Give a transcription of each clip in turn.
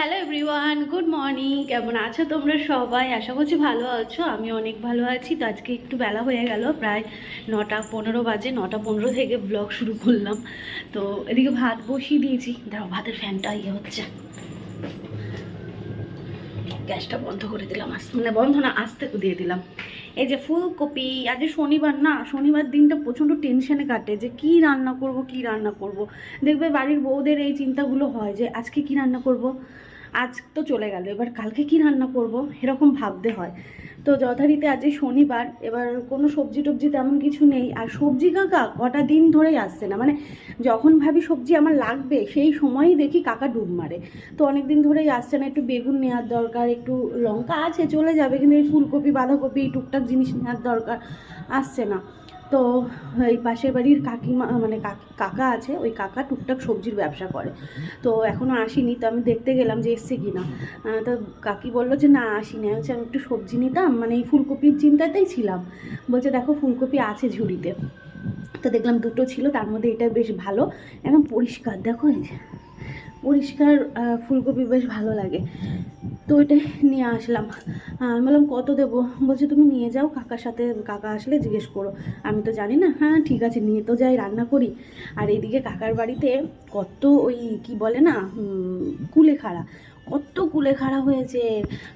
Hello everyone good morning কেমন আছো তোমরা সবাই? আশা করছি ভালো আছো। আমি অনেক ভালো আছি। তো আজকে একটু বেলা হয়ে গেল, প্রায় নটা পনেরো বাজে, নটা পনেরো থেকে ব্লগ শুরু করলাম। তো এদিকে ভাত বসিয়ে দিয়েছি। দাঁড়াও, ভাতের ফ্যানটা ইয়ে হচ্ছে। গ্যাসটা বন্ধ করে দিলাম। আস মানে বন্ধ না, আস্তে দিয়ে দিলাম। এই যে ফুলকপি, আজ শনিবার না, শনিবার দিনটা প্রচণ্ড টেনশনে কাটে যে কি রান্না করব, কি রান্না করব। দেখবে বাড়ির বউদের এই চিন্তাগুলো হয় যে আজকে কি রান্না করব? আজ তো চলে গেল, এবার কালকে কি রান্না করব এরকম ভাবতে হয়। তো যথারীতি আজ শনিবার, এবার কোনো সবজি টবজি তেমন কিছু নেই, আর সবজি কাকা কটা দিন ধরেই আসছে না মানে যখন ভাবি সবজি আমার লাগবে সেই সময়ই দেখি কাকা ডুব মারে। তো অনেক দিন ধরেই আসছে না, একটু বেগুন নেওয়ার দরকার, একটু লঙ্কা আছে চলে যাবে, কিন্তু এই ফুলকপি, বাঁধাকপি এই টুকটাক জিনিস নেওয়ার দরকার, আসছে না। তো এই পাশের বাড়ির কাকিমা মানে কাকা আছে ওই কাকা টুকটাক সবজির ব্যবসা করে। তো এখনও আসেনি তো আমি দেখতে গেলাম যে এসছে কিনা। আহ, তো কাকি বলল যে না আসিনি। আমি আমি একটু সবজি নিতাম মানে এই ফুলকপির চিন্তাতেই ছিলাম। বলছে দেখো ফুলকপি আছে ঝুড়িতে। তো দেখলাম দুটো ছিল তার মধ্যে এটা বেশ ভালো একদম পরিষ্কার। দেখো এই যে। পরিষ্কার ফুলকপি বেশ ভালো লাগে। তো ওইটাই নিয়ে আসলাম। আমি বললাম, কত দেবো? বলছে, তুমি নিয়ে যাও, কাকার সাথে, কাকা আসলে জিজ্ঞেস করো। আমি তো জানি না। হ্যাঁ ঠিক আছে, নিয়ে তো যাই, রান্না করি। আর এইদিকে কাকার বাড়িতে কত ওই, কি বলে না কুলেখাড়া। কত কুলেখাড়া হয়েছে।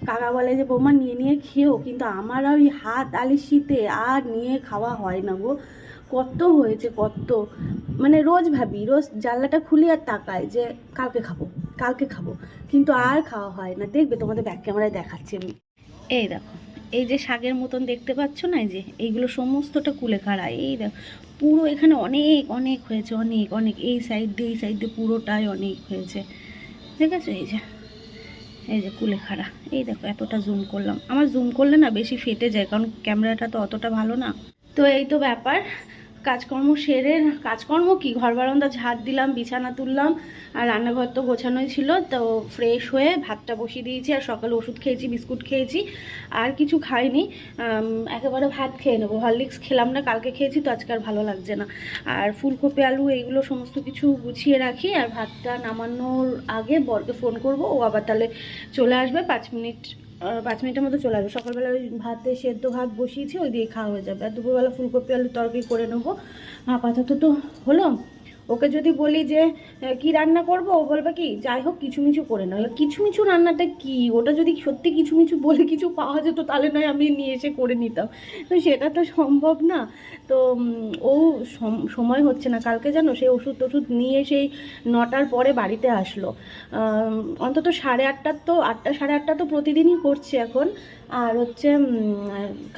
কাকা বলে যে, বৌমা, নিয়ে নিয়ে খেও। কিন্তু আমার ওই হাত আলিশিতে আর নিয়ে খাওয়া হয় না গো। কত হয়েছে, কত? মানে রোজ ভাবি, রোজ জানলাটা খুলি আর তাকাই যে কালকে খাব কালকে খাব। কিন্তু আর খাওয়া হয় না। দেখবে তোমাদের ব্যাক ক্যামেরায় দেখাচ্ছি। আমি এই দেখো, এই যে শাকের মতন দেখতে পাচ্ছ না যে, এইগুলো সমস্তটা কুলে কুলেখাড়া এই দেখো, পুরো এখানে অনেক অনেক হয়েছে, অনেক অনেক। এই সাইড দিয়ে, এই সাইড দিয়ে পুরোটাই অনেক হয়েছে। ঠিক আছে এই যে এই যে কুলেখাড়া এই দেখো, এতটা জুম করলাম। আমার জুম করলে না বেশি ফেটে যায়, কারণ ক্যামেরাটা তো অতটা ভালো না। তো এই তো ব্যাপার। কাজকর্ম সেরে কাজকর্ম কি? ঘর বারান্দা ঝাড় দিলাম, বিছানা তুললাম, আর রান্নাঘর তো গোছানোই ছিল, তো ফ্রেশ হয়ে ভাতটা বসিয়ে দিয়েছি, আর সকালে ওষুধ খেয়েছি, বিস্কুট খেয়েছি, আর কিছু খাইনি। একেবারে ভাত খেয়ে নেব। হরলিক্স খেলাম না, কালকে খেয়েছি, তো আজকে আর ভালো লাগছে না। আর ফুলকপি, আলু এইগুলো সমস্ত কিছু গুছিয়ে রাখি, আর ভাতটা নামানোর আগে বরকে ফোন করব, ও আবার তাহলে চলে আসবে, পাঁচ মিনিট পাঁচ মিনিটের মতো চলে আসবে। সকালবেলা ওই ভাতে সেদ্ধ ভাত বসিয়েছি, ওই দিয়ে খাওয়া হয়ে যাবে। আর দুপুরবেলা ফুলকপি আলু তরকারি করে নেব। আপাতত তো হলো। ওকে যদি বলি যে কি রান্না করব? ও বলবে কি, যাই হোক কিছু মিছু করে নাও। কিছু মিছু রান্নাটা কি? ওটা যদি সত্যি কিছু মিছু বলে কিছু পাওয়া যেত, তাহলে নয় আমি নিয়ে এসে করে নিতাম। তো সেটা তো সম্ভব না। তো ও সময় হচ্ছে না। কালকে জানো সেই ওষুধ টষুধ নিয়ে সেই নটার পরে বাড়িতে আসলো। অন্তত সাড়ে আটটার তো, আটটা, সাড়ে আটটা তো প্রতিদিনই করছে এখন। আর হচ্ছে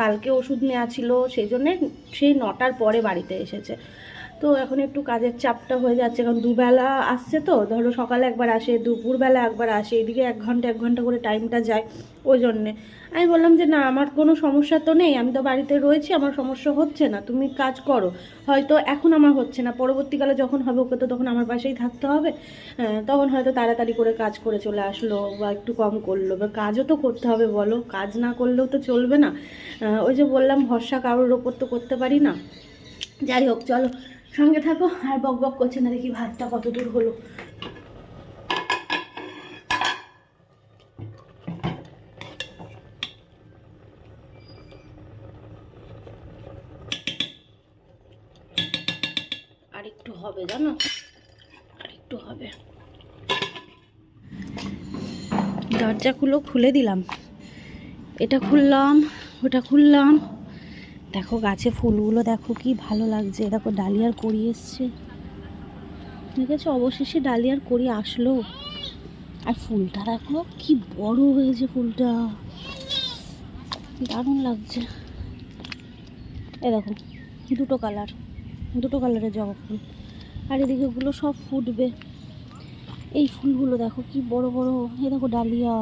কালকে ওষুধ নেওয়া ছিল, সেই জন্যে সেই নটার পরে বাড়িতে এসেছে। তো এখন একটু কাজের চাপটা হয়ে যাচ্ছে, কারণ দুবেলা আসছে তো, ধরো সকালে একবার আসে, দুপুরবেলা একবার আসে, এদিকে এক ঘণ্টা এক ঘণ্টা করে টাইমটা যায় ওই জন্যে। আমি বললাম যে, না, আমার কোনো সমস্যা তো নেই, আমি তো বাড়িতে রয়েছি, আমার সমস্যা হচ্ছে না, তুমি কাজ করো। হয়তো এখন আমার হচ্ছে না, পরবর্তীকালে যখন হবে ওকে তো তখন আমার পাশেই থাকতে হবে তখন হয়তো তাড়াতাড়ি করে কাজ করে চলে আসলো বা একটু কম করল, বা কাজও তো করতে হবে বলো, কাজ না করলেও তো চলবে না। ওই যে বললাম, ভরসা কারোর ওপর তো করতে পারি না। যাই হোক, চলো। সঙ্গে থাকো, আর বক বক করছে না, দেখি ভাতটা কত দূর হলো। আর একটু হবে, জানো? আর একটু হবে। দরজা খুলো খুলে দিলাম। এটা খুললাম, ওটা খুললাম। দেখো গাছে ফুলগুলো দেখো কি ভালো লাগছে। দেখো ডালিয়ার করি এসছে। ঠিক আছে, অবশেষে ডালিয়ার কড়ি আসলো। আর ফুলটা দেখো কি বড় হয়েছে ফুলটা। দারুণ লাগছে। এ দেখো, দুটো কালার, দুটো কালারের জবা ফুল। আর এদিকে ওগুলো সব ফুটবে। এই ফুলগুলো দেখো কি বড় বড়। এ দেখো ডালিয়া।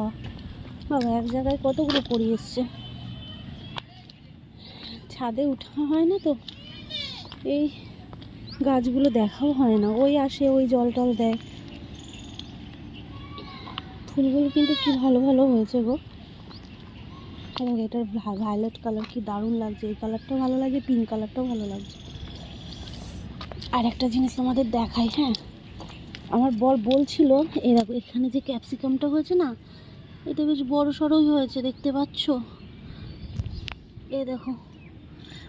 বাবা, এক জায়গায় কতগুলো পড়ে এসছে। ছাদে উঠা হয় না তো? এই গাছগুলো দেখাও হয় না। ওই আসে, ওই জল টল দেয়। ফুলগুলো কিন্তু কি ভালো ভালো হয়েছে গো। এবং এটার ভায়োলেট কালার কি দারুণ লাগছে। এই কালারটাও ভালো লাগে পিঙ্ক কালারটাও ভালো লাগছে। আর একটা জিনিস আমাদের দেখাই হ্যাঁ? আমার বর বলছিল, এ দেখো, এখানে যে ক্যাপসিকামটা হয়েছে না, এটা বেশ বড় সড়োই হয়েছে, দেখতে পাচ্ছ? এ দেখো।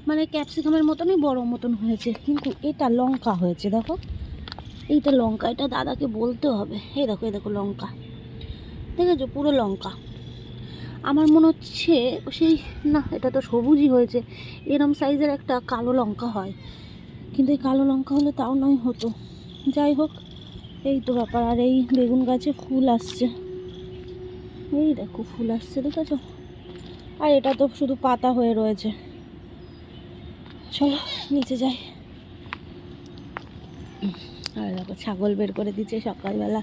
মানে ক্যাপসিকামের মতনই বড় মতন হয়েছে, কিন্তু এটা লঙ্কা হয়েছে, দেখো। এইটা লঙ্কা, এটা দাদাকে বলতে হবে। এই দেখো এই দেখো লঙ্কা। দেখেছ? পুরো লঙ্কা। আমার মনে হচ্ছে সেই, না, এটা তো সবুজই হয়েছে। এরম সাইজের একটা কালো লঙ্কা হয়। কিন্তু এই কালো লঙ্কা হলে তাও নয় হতো। যাই হোক, এই তো ব্যাপার। আর এই বেগুন গাছে ফুল আসছে। এই দেখো, ফুল আসছে, দেখেছ? আর এটা তো শুধু পাতা হয়ে রয়েছে। চলো, নিচে যাই। আর দেখো, ছাগল বের করে দিচ্ছে সকালবেলা।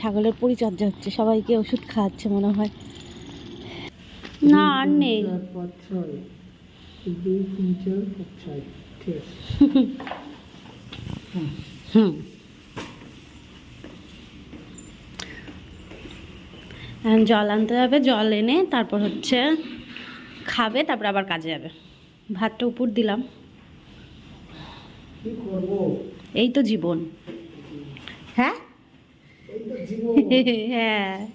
ছাগলের পরিচর্যা হচ্ছে, সবাইকে ওষুধ খাওয়াচ্ছে মনে হয়। না, আর নেই। হুম জল আনতে যাবে জল এনে তারপর হচ্ছে খাবে, তারপর আবার কাজে যাবে। ভাতটা উপর দিলাম। এই তো জীবন। হ্যাঁ? হ্যাঁ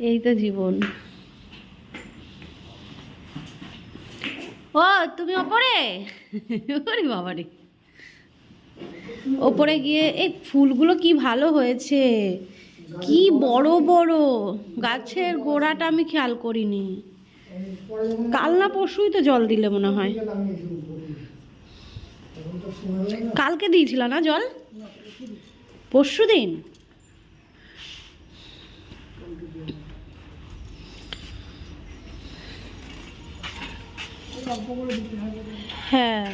এই তো জীবন। ও তুমি ওপরে? ওরে বাবারে। ওপরে গিয়ে এই ফুলগুলো কি ভালো হয়েছে। কি বড় বড়। গাছের গোড়াটা আমি খেয়াল করিনি। কাল না পরশুই তো জল দিলে মনে হয়। কালকে দিয়েছিল না জল? পরশু দিন? হ্যাঁ।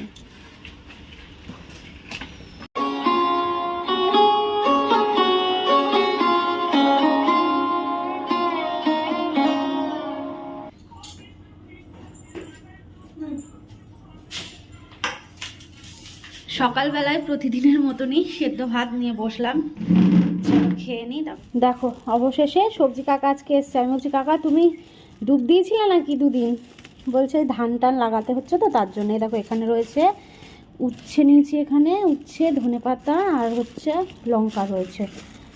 সকালবেলায় প্রতিদিনের মতনই সেদ্ধ ভাত নিয়ে বসলাম। খেয়ে নিই দেখো, অবশেষে সবজি কাকা আজকে এসছে। আমি বলছি, কাকা, তুমি ডুব দিয়েছিলে নাকি দুদিন? বলছে, ধান টান লাগাতে হচ্ছে তো, তার জন্য দেখো এখানে রয়েছে উচ্ছে নিয়েছি এখানে, উচ্ছে, ধনে পাতা আর হচ্ছে লঙ্কা রয়েছে।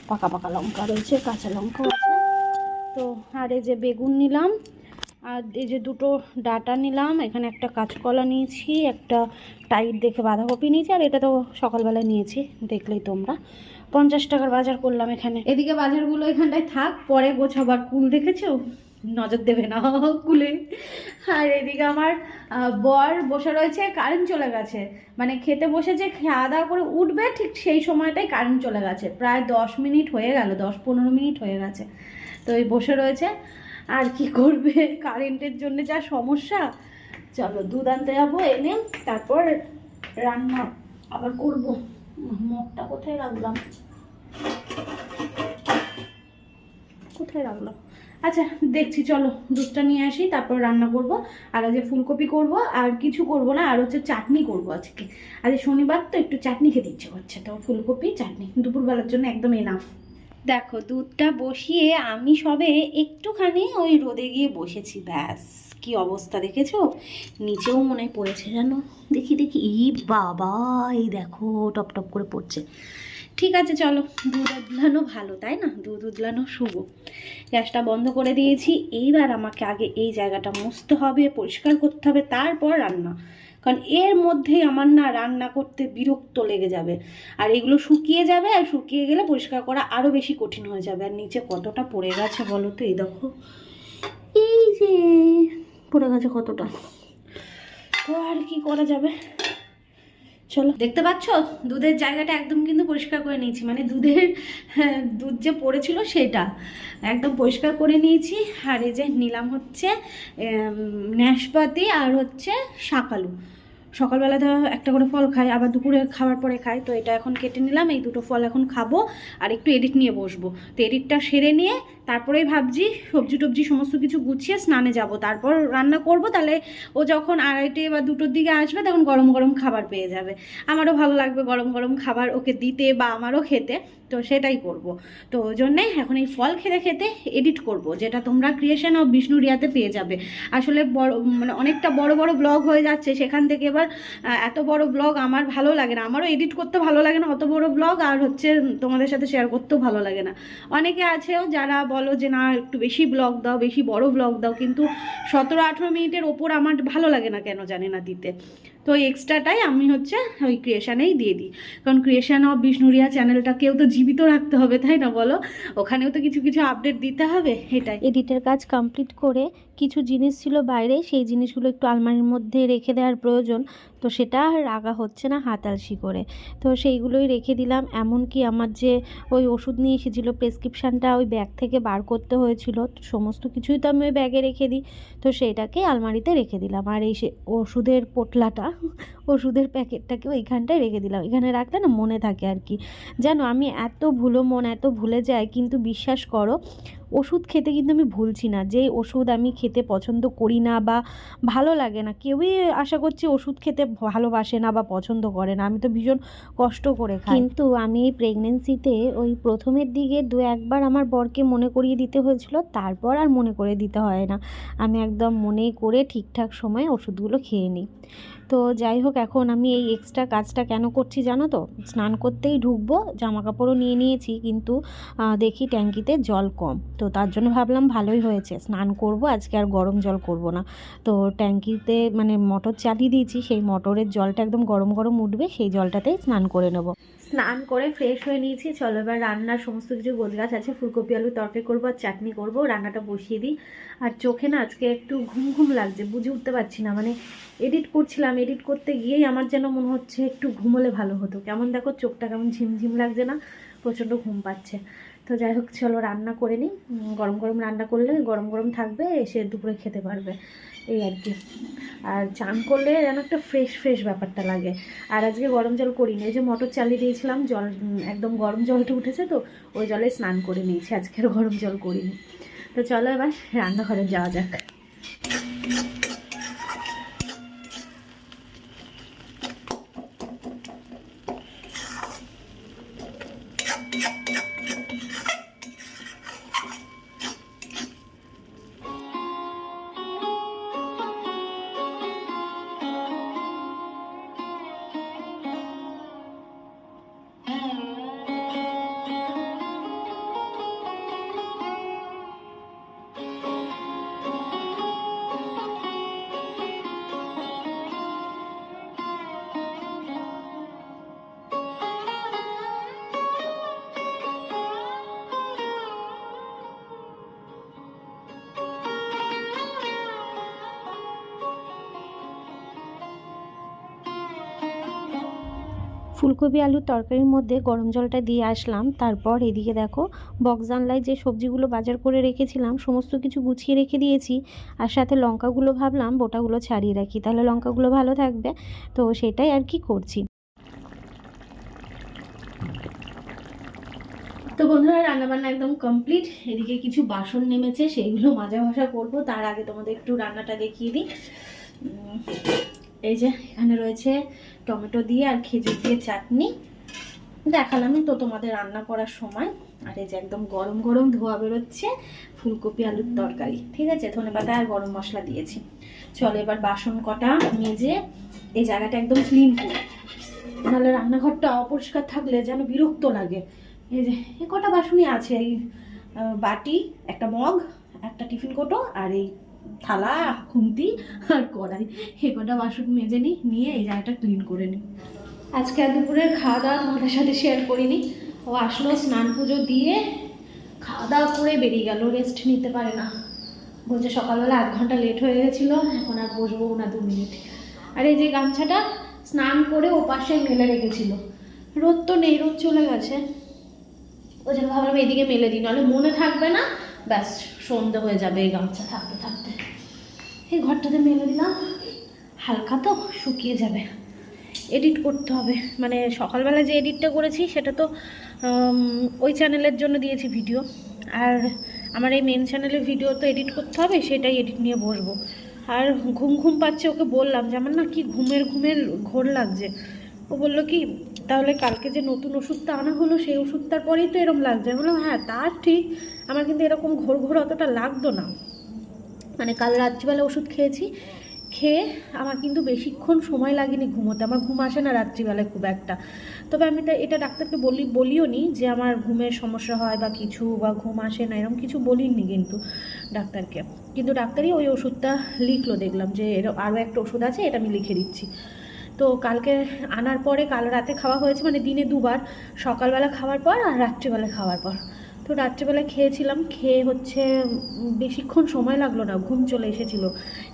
পাকা পাকা লঙ্কা রয়েছে, কাঁচা লঙ্কা আছে। তো আর এই যে বেগুন নিলাম আর এই যে দুটো ডাটা নিলাম, এখানে একটা কাঁচকলা নিয়েছি, একটা টাইট দেখে বাঁধাকপি নিয়েছি, আর এটা তো সকালবেলায় নিয়েছি, দেখলেই তোমরা। পঞ্চাশ টাকার বাজার করলাম এখানে। এদিকে বাজারগুলো এখানটায় থাক, পরে গোছাবার কুল দেখেছ? নজর দেবে না, কুলে। আর এদিকে আমার বর বসে রয়েছে কারেন্ট চলে গেছে। মানে খেতে বসেছে খাওয়া দাওয়া করে উঠবে, ঠিক সেই সময়টাই কারেন্ট চলে গেছে। প্রায় দশ মিনিট হয়ে গেল, দশ পনেরো মিনিট হয়ে গেছে। তো এই বসে রয়েছে। আর কি করবে? কারেন্টের জন্য যা সমস্যা। চলো দুধ আনতে যাব, এনে তারপর রান্না আবার করব। মগটা কোথায় রাখলাম? কোথায় রাখলাম? আচ্ছা দেখছি, চলো, দুধটা নিয়ে আসি, তারপর রান্না করব। আর আজকে ফুলকপি করব, আর কিছু করব না, আর হচ্ছে চাটনি করব আজকে। আজ শনিবার, তো একটু চাটনি খেতে ইচ্ছে করছে, তো ফুলকপি, চাটনি। দুপুরবেলার জন্য একদম এনাফ দেখো, দুধটা বসিয়ে আমি সবে একটুখানি ওই রোদে গিয়ে বসেছি, ব্যাস। কি অবস্থা দেখেছ? নিচেও মনে পড়েছে জানো দেখি দেখি। ই বাবা, এই দেখো, টপ টপ করে পড়ছে। ঠিক আছে, চলো। দুধ উদলানো ভালো, তাই না? দুধ উদলানো শুভ। গ্যাসটা বন্ধ করে দিয়েছি। এইবার আমাকে আগে এই জায়গাটা মুছতে হবে, পরিষ্কার করতে হবে, তারপর রান্না। কারণ এর মধ্যেই আমার না রান্না করতে বিরক্ত লেগে যাবে। আর এগুলো শুকিয়ে যাবে, আর শুকিয়ে গেলে পরিষ্কার করা আরও বেশি কঠিন হয়ে যাবে। আর নিচে কতটা পড়ে গেছে বলো তো? এই দেখো। এই যে পড়ে গেছে কতটা? তো আর কি করা যাবে? চলো। দেখতে পাচ্ছ? দুধের জায়গাটা একদম কিন্তু পরিষ্কার করে নিয়েছি। মানে দুধের হ্যাঁ, দুধ যে পড়েছিল সেটা। একদম পরিষ্কার করে নিয়েছি। আর এই যে নিলাম হচ্ছে ন্যাশপাতি আর হচ্ছে শাকালু সকালবেলা ধরো একটা করে ফল খাই, আবার দুপুরে খাওয়ার পরে খাই। তো এটা এখন কেটে নিলাম, এই দুটো ফল এখন খাব আর একটু এডিট নিয়ে বসবো। তো এডিটটা সেরে নিয়ে তারপরেই ভাবছি সবজি টবজি সমস্ত কিছু গুছিয়ে স্নানে যাব। তারপর রান্না করব, তাহলে ও যখন আড়াইটে বা দুটোর দিকে আসবে তখন গরম গরম খাবার পেয়ে যাবে। আমারও ভালো লাগবে গরম গরম খাবার ওকে দিতে বা আমারও খেতে, তো সেটাই করব। তো ওই জন্যে এখন এই ফল খেতে খেতে এডিট করব, যেটা তোমরা ক্রিয়েশন অফ বিষ্ণু রিয়াতে পেয়ে যাবে। আসলে বড় মানে অনেকটা বড় বড় ব্লগ হয়ে যাচ্ছে, সেখান থেকে এবার এত বড় ব্লগ আমার ভালো লাগে না। আমারও এডিট করতে ভালো লাগে না, অত বড় ব্লগ আর হচ্ছে তোমাদের সাথে শেয়ার করতেও ভালো লাগে না। অনেকে আছেও যারা বলো যে, না, একটু বেশি ব্লগ দাও, বেশি বড় ব্লগ দাও। কিন্তু সতেরো আঠেরো মিনিটের ওপর আমার ভালো লাগে না কেন জানি না দিতে। তো এক্সট্রাটাই আমি হচ্ছে ওই ক্রিয়েশানেই দিয়ে দিই। কারণ ক্রিয়েশন অফ বিষ্ণুরিয়া চ্যানেলটাকেও তো জীবিত রাখতে হবে, তাই না বলো? ওখানেও তো কিছু কিছু আপডেট দিতে হবে, এটাই। এডিটের কাজ কমপ্লিট করে কিছু জিনিস ছিল বাইরে, সেই জিনিসগুলো একটু আলমারির মধ্যে রেখে দেওয়ার প্রয়োজন। তো সেটা রাখা হচ্ছে না হাতালসি করে। তো সেইগুলোই রেখে দিলাম। এমনকি আমার যে ওই ওষুধ নিয়ে এসেছিল, প্রেসক্রিপশানটা ওই ব্যাগ থেকে বার করতে হয়েছিল। সমস্ত কিছুই তো আমি ওই ব্যাগে রেখে দিই। তো সেইটাকে আলমারিতে রেখে দিলাম। আর এই সে ওষুধের পোটলাটা, ওষুধের প্যাকেটটাকে ওইখানটায় রেখে দিলাম। এখানে রাখলে না মনে থাকে আর কি। জানো, আমি এত ভুলো মন, এত ভুলে যাই, কিন্তু বিশ্বাস করো ওষুধ খেতে কিন্তু আমি ভুলছি না। যে ওষুধ আমি খেতে পছন্দ করি না বা ভালো লাগে না, কেউই আশা করছি ওষুধ খেতে ভালোবাসে না বা পছন্দ করে না। আমি তো ভীষণ কষ্ট করে খাই। কিন্তু আমি এই প্রেগনেন্সিতে ওই প্রথমের দিকে দু একবার আমার বরকে মনে করিয়ে দিতে হয়েছিল, তারপর আর মনে করে দিতে হয় না। আমি একদম মনে করে ঠিকঠাক সময়ে ওষুধগুলো খেয়ে নিই। তো যাই হোক, এখন আমি এই এক্সট্রা কাজটা কেন করছি জানো তো? স্নান করতেই ঢুকবো জামা কাপড়ও নিয়ে নিয়েছি, কিন্তু দেখি ট্যাঙ্কিতে জল কম। তো তার জন্য ভাবলাম ভালোই হয়েছে, স্নান করব, আজকে আর গরম জল করব না। তো ট্যাঙ্কিতে মানে মোটর চালিয়ে দিয়েছি, সেই মটরের জলটা একদম গরম গরম উঠবে, সেই জলটাতেই স্নান করে নেব। স্নান করে ফ্রেশ হয়ে নিয়েছি। চলো এবার রান্নার সমস্ত কিছু গোছগাছ আছে, ফুলকপি আলু তরকারি করব, আর চাটনি করব, রান্নাটা বসিয়ে দিই। আর চোখে না আজকে একটু ঘুম ঘুম লাগছে, বুঝে উঠতে পারছি না। মানে এডিট করছিলাম এডিট করতে গিয়েই আমার যেন মনে হচ্ছে একটু ঘুমোলে ভালো হতো। কেমন দেখো চোখটা কেমন ঝিমঝিম লাগছে না, প্রচণ্ড ঘুম পাচ্ছে। তো যাই হোক, চলো রান্না করে নিই। গরম গরম রান্না করলে গরম গরম থাকবে, এসে দুপুরে খেতে পারবে। এই আর কি। আর চান করলে যেন একটা ফ্রেশ ফ্রেশ ব্যাপারটা লাগে। আর আজকে গরম জল করিনি, এই যে মোটর চালিয়ে দিয়েছিলাম, জল একদম গরম জলটা উঠেছে তো, ওই জলে স্নান করে নিয়েছি আজকে আর গরম জল করিনি। তো চলো এবার রান্নাঘরে যাওয়া যাক। ফুলকপি, আলুর তরকারির মধ্যে গরম জলটা দিয়ে আসলাম। তারপর এদিকে দেখো বক্স জানলায় যে সবজিগুলো বাজার করে রেখেছিলাম, সমস্ত কিছু গুছিয়ে রেখে দিয়েছি। আর সাথে লঙ্কাগুলো ভাবলাম, বোটাগুলো ছাড়িয়ে রাখি। তাহলে লঙ্কাগুলো ভালো থাকবে। তো সেটাই আর কি করছি। তো বন্ধুরা, রান্নাবান্না একদম কমপ্লিট। এদিকে কিছু বাসন নেমেছে, সেইগুলো মাজা ঘষা করব। তার আগে তোমাদের একটু রান্নাটা দেখিয়ে দিই। এই যে এখানে রয়েছে টমেটো দিয়ে আর খেজুর দিয়ে চাটনি। দেখালামই তো তোমাদের রান্না করার সময়। আর এই যে একদম গরম গরম ধোয়া বেরোচ্ছে, ফুলকপি, আলুর তরকারি। ঠিক আছে? ধনে পাতা আর গরম মশলা দিয়েছি। চলো এবার বাসন কটা মেজে এই জায়গাটা একদম ক্লিন করি। নাহলে রান্নাঘরটা অপরিষ্কার থাকলে যেন বিরক্ত লাগে। এই যে এ কটা বাসনই আছে। এই বাটি, একটা মগ, একটা টিফিন কোটো আর এই থালা, খুন্তি আর কড়াই। এ কটা বাসন মেজে নিই নিয়ে এই জায়গাটা ক্লিন করে নিই আজকে আর দুপুরের খাওয়া দাওয়া তোমাদের সাথে শেয়ার করিনি। ও আসলো স্নান পুজো দিয়ে খাওয়া দাওয়া করে বেরিয়ে গেল রেস্ট নিতে পারে না। বলছে সকালবেলা আধ ঘণ্টা লেট হয়ে গেছিল, এখন আর বসবো না দু মিনিট আর এই যে গামছাটা, স্নান করে ও পাশে মেলে রেখেছিল। রোদ তো নেই, রোদ চলে গেছে। ওই জন্য ভাবলাম এদিকে মেলে দিই, নাহলে মনে থাকবে না, ব্যাস সন্ধে হয়ে যাবে এই গামছা থাকতে থাকতে। এই ঘরটাতে মেলে দিলাম। হালকা তো, শুকিয়ে যাবে। এডিট করতে হবে। মানে সকালবেলা যে এডিটটা করেছি, সেটা তো ওই চ্যানেলের জন্য দিয়েছি ভিডিও আর আমার এই মেন চ্যানেলের ভিডিও তো এডিট করতে হবে, সেটাই এডিট নিয়ে বসবো। আর ঘুম ঘুম পাচ্ছে, ওকে বললাম যে, আমার না কি ঘুমের ঘুমের ঘোর লাগছে। ও বলল কি, তাহলে কালকে যে নতুন ওষুধটা আনা হলো, সেই ওষুধটার পরেই তো এরকম লাগছে। আমি বললাম হ্যাঁ তা ঠিক। আমার কিন্তু এরকম ঘোর ঘোর অতটা লাগতো না। মানে কাল রাত্রিবেলা ওষুধ খেয়েছি। খেয়ে আমার কিন্তু বেশিক্ষণ সময় লাগেনি ঘুমোতে। আমার ঘুম আসে না রাত্রিবেলায় খুব একটা। তবে আমি এটা ডাক্তারকে বলি, বলিও নি যে আমার ঘুমের সমস্যা হয় বা কিছু বা ঘুম আসে না, এরকম কিছু বলিনি কিন্তু ডাক্তারকে। কিন্তু ডাক্তারই ওই ওষুধটা লিখলো, দেখলাম যে এর আরও একটা ওষুধ আছে, এটা আমি লিখে দিচ্ছি। তো কালকে আনার পরে কাল রাতে খাওয়া হয়েছে মানে দিনে দুবার, সকালবেলা খাওয়ার পর আর রাত্রিবেলা খাওয়ার পর। তো রাত্রেবেলা খেয়েছিলাম, খেয়ে হচ্ছে বেশিক্ষণ সময় লাগল না, ঘুম চলে এসেছিল।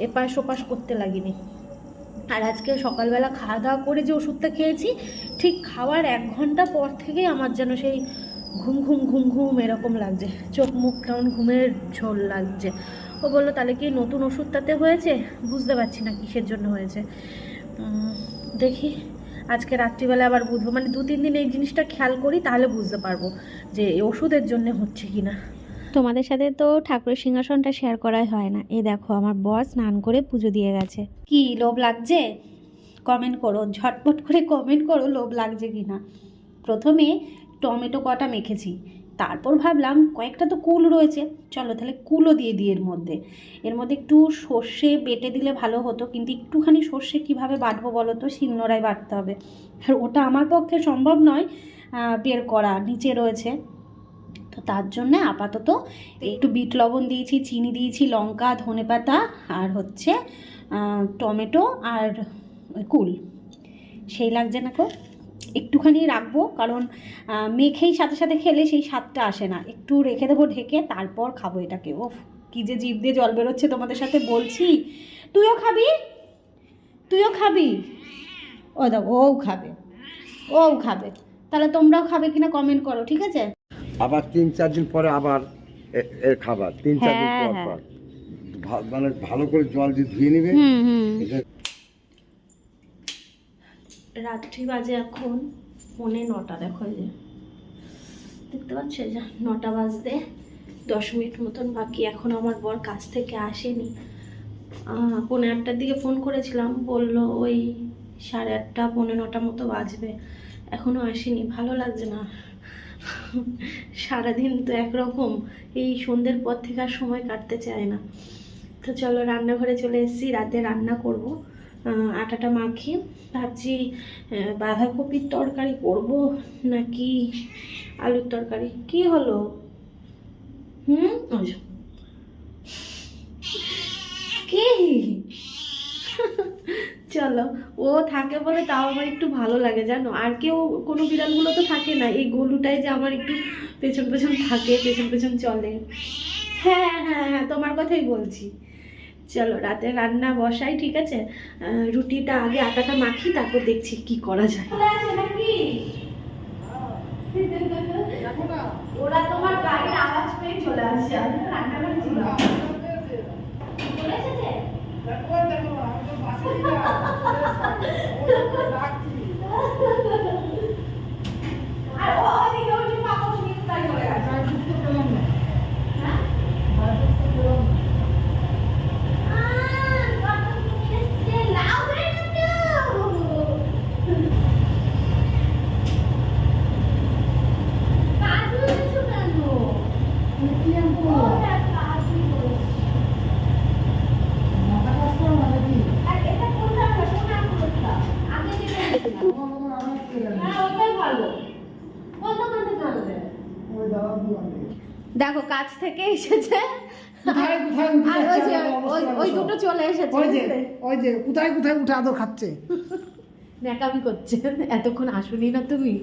এপাশ ওপাশ করতে লাগিনি। আর আজকে সকালবেলা খাওয়া দাওয়া করে যে ওষুধটা খেয়েছি, ঠিক খাওয়ার এক ঘণ্টা পর থেকেই আমার যেন সেই ঘুম ঘুম ঘুম ঘুম এরকম লাগছে, চোখ মুখ কেমন ঘুমের ঝোল লাগছে। ও বলল, তাহলে কি নতুন ওষুধটাতে হয়েছে? বুঝতে পারছি না কিসের জন্য হয়েছে। দেখি। আজকে রাত্রিবেলা আবার বুঝব মানে দু তিন দিন এই জিনিসটা খেয়াল করি তাহলে বুঝতে পারব যে এই ওষুধের জন্য হচ্ছে কি না। তোমাদের সাথে তো ঠাকুরের সিংহাসনটা শেয়ার করাই হয় না। এই দেখো আমার বস স্নান করে পুজো দিয়ে গেছে। কি লোভ লাগছে? কমেন্ট করো ঝটপট করে কমেন্ট করো লোভ লাগছে কি না প্রথমে টমেটো কটা মেখেছি। তারপর ভাবলাম কয়েকটা তো কুল রয়েছে। চলো তাহলে কুলও দিয়ে দিই এর মধ্যে। এর মধ্যে একটু সর্ষে বেটে দিলে ভালো হতো, কিন্তু একটুখানি সর্ষে কীভাবে বাটবো বলো তো? শিলনোড়ায় বাটতে হবে। আর ওটা আমার পক্ষে সম্ভব নয় বের করা, নিচে রয়েছে। তো তার জন্য আপাতত একটু বিট লবণ দিয়েছি, চিনি দিয়েছি, লঙ্কা ধনেপাতা আর হচ্ছে টমেটো আর কুল। সেই লাগছে না গো একটুখানি রাখব কারণ মেখেই সাথে সাথে খেলে সেই স্বাদটা আসে না। একটু রেখে দেবো ঢেকে তারপর খাব এটাকে। ও কি যে জিভ দিয়ে জল বেরোচ্ছে তোমাদের সাথে বলছি। তুইও খাবি? তুইও খাবি? ও দেখো ও খাবে। ও খাবে। তাহলে তোমরাও খাবে কিনা কমেন্ট করো ঠিক আছে? আবার তিন চার দিন পরে আবার এর খাবার তিন চার দিন হ্যাঁ, পর হ্যাঁ। পর। মানে ভালো করে জল দিয়ে ধুয়ে নিবে হুম হুম। এটা রাত্রি বাজে এখন, পৌনে নটা, দেখো যে। দেখতে পাচ্ছ যে নটা বাজতে, দশ মিনিট মতন বাকি, এখন আমার বর কাছ থেকে আসেনি। পৌনে আটটার দিকে ফোন করেছিলাম, বলল ওই সাড়ে আটটা, পৌনে নটা মতো বাজবে। এখনও আসেনি, ভালো লাগছে না। সারাদিন তো একরকম, এই সন্ধ্যের পর থেকে আর সময় কাটতে চায় না। তো চলো রান্নাঘরে চলে এসেছি, রাতে রান্না করব। আটাটা মাখিয়ে ভাবছি বাঁধাকপির তরকারি করব নাকি আলুর তরকারি? কি হলো? হুম? কি? চলো, ও থাকে বলে তাও আমার একটু ভালো লাগে, জানো? আর কেউ, কোনো বিড়ালগুলো তো থাকে না, এই গলুটাই যে আমার একটু পেছন পেছন থাকে, পেছন পেছন চলে। হ্যাঁ হ্যাঁ হ্যাঁ তোমার কথাই বলছি। চলো রাতে রান্না বসাই ঠিক আছে? রুটিটা আগে আটাটা মাখি তারপর দেখছি কি করা যায়। ওরা তোমার গাড়ির আওয়াজ পেয়ে চলে আসছে আমি তো রান্নাঘরে ছিলাম চলে এসেছে? আর ও ওদিকে ওই যে পাপা ওদিকে তাই চলে গেছে হ্যাঁ আহ, বাবা তুমি এসছে, লাউ হয়ে গেছে। কাজু এনেছো কেন? ও, হ্যাঁ, কাজু করেছি। আর এটা কোনটা না, সোনা কোনটা? আগে যেটা এনেছিলাম। হ্যাঁ, ওটাই ভালো। কোন দোকান থেকে আনলে? দেখো কাজ থেকে এসেছে। ওই। দুটো চলে এসেছে। ওই যে ওই যে কোথায় কোথায় উঠে আদর খাচ্ছে? ন্যাকামি করছে। এতক্ষণ আসুনি না তুমি?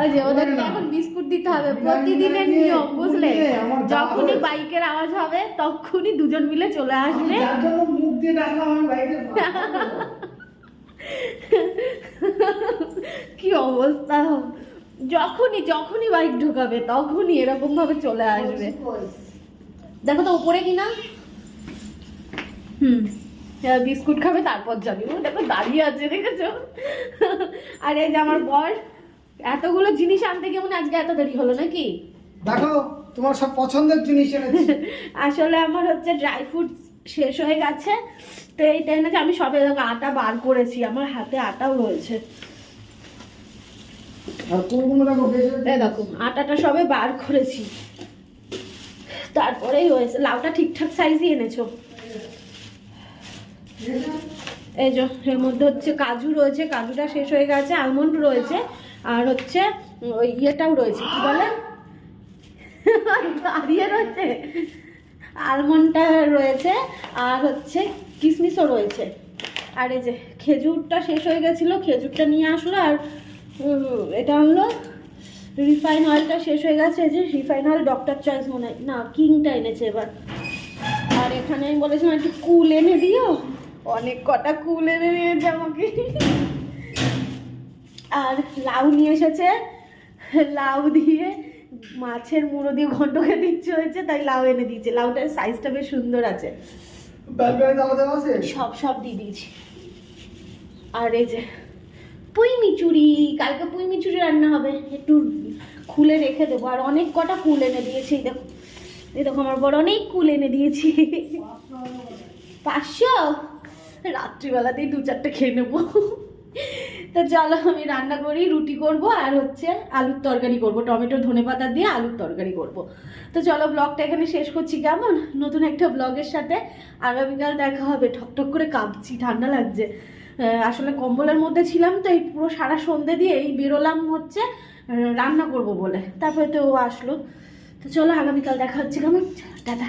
ওই যে ওদেরকে এখন বিস্কুট দিতে হবে। প্রতিদিনের নিয়ম বুঝলে? যখনই বাইকের আওয়াজ হবে তখনই দুজন মিলে চলে আসবে। মুখ দিয়ে ডাকলাম বাইরে কি অবস্থা? যখনই যখনই বাইক ঢোকাবে তখনই এরকম ভাবে চলে আসবে। দেখো তো উপরে কিনা হুম বিস্কুট খাবে তারপর যাবি। ও দেখো দাঁড়িয়ে আছে দেখেছ? আর এই যে আমার বর এতগুলো জিনিস আনতে কেমন আজকে এত দেরি হলো নাকি? দেখো তোমার সব পছন্দের জিনিস এনেছি। আসলে আমার হচ্ছে ড্রাই ফ্রুট শেষ হয়ে গেছে। তো এইটা এনেছে আমি সবে দেখো আটা বার করেছি আমার হাতে আটাও রয়েছে। দেখো আটাটা সবে বার করেছি। তারপরেই হয়েছে লাউটা ঠিকঠাক সাইজই এনেছো। এই যে এর মধ্যে হচ্ছে কাজু রয়েছে কাজুটা শেষ হয়ে গেছে আলমন্ড রয়েছে আর হচ্ছে ওই ইয়েটাও রয়েছে কি বলে? দাঁড়িয়ে রয়েছে। আলমন্ডটা রয়েছে, আর হচ্ছে কিশমিশও রয়েছে। আর এই যে খেজুরটা শেষ হয়ে গেছিল, খেজুরটা নিয়ে আসলো, আর এটা আনলো রিফাইন অয়েলটা শেষ হয়ে গেছে যে রিফাইন অয়েল ডক্টর চয়েস মনে হয়, না, কিংটা এনেছে এবার। আর এখানে আমি বলেছিলাম, একটু কুল এনে দিও। অনেক কটা কুল এনে নিয়েছে আমাকে। আর লাউ নিয়ে এসেছে। লাউ দিয়ে মাছের মুড়ো দিয়ে ঘন্ট খেতে ইচ্ছে হয়েছে তাই লাউ এনে দিয়েছে। লাউটার সাইজটা বেশ সুন্দর আছে। সব সব দিয়ে দিয়েছি। আর এই যে পুঁই মিচুরি কালকে পুঁই মিচুরি রান্না হবে। একটু খুলে রেখে দেবো। আর অনেক কটা কুল এনে দিয়েছি দেখো। এই দেখো আমার বড় অনেক কুল এনে দিয়েছি। পাঁচশো। রাত্রিবেলাতেই দু চারটে খেয়ে নেব। তো চলো আমি রান্না করি, রুটি করব আর হচ্ছে আলুর তরকারি করব টমেটো ধনে পাতা দিয়ে আলুর তরকারি করব। তো চলো ব্লগটা এখানে শেষ করছি, কেমন? নতুন একটা ব্লগের সাথে আগামীকাল দেখা হবে ঠকঠক করে কাঁপছি, ঠান্ডা লাগছে। আসলে কম্বলের মধ্যে ছিলাম তো এই পুরো সারা সন্ধে দিয়ে এই বেরোলাম হচ্ছে রান্না করব বলে। তারপরে তো ও আসলো। তো চলো আগামীকাল দেখা হচ্ছে, কেমন? টাটা।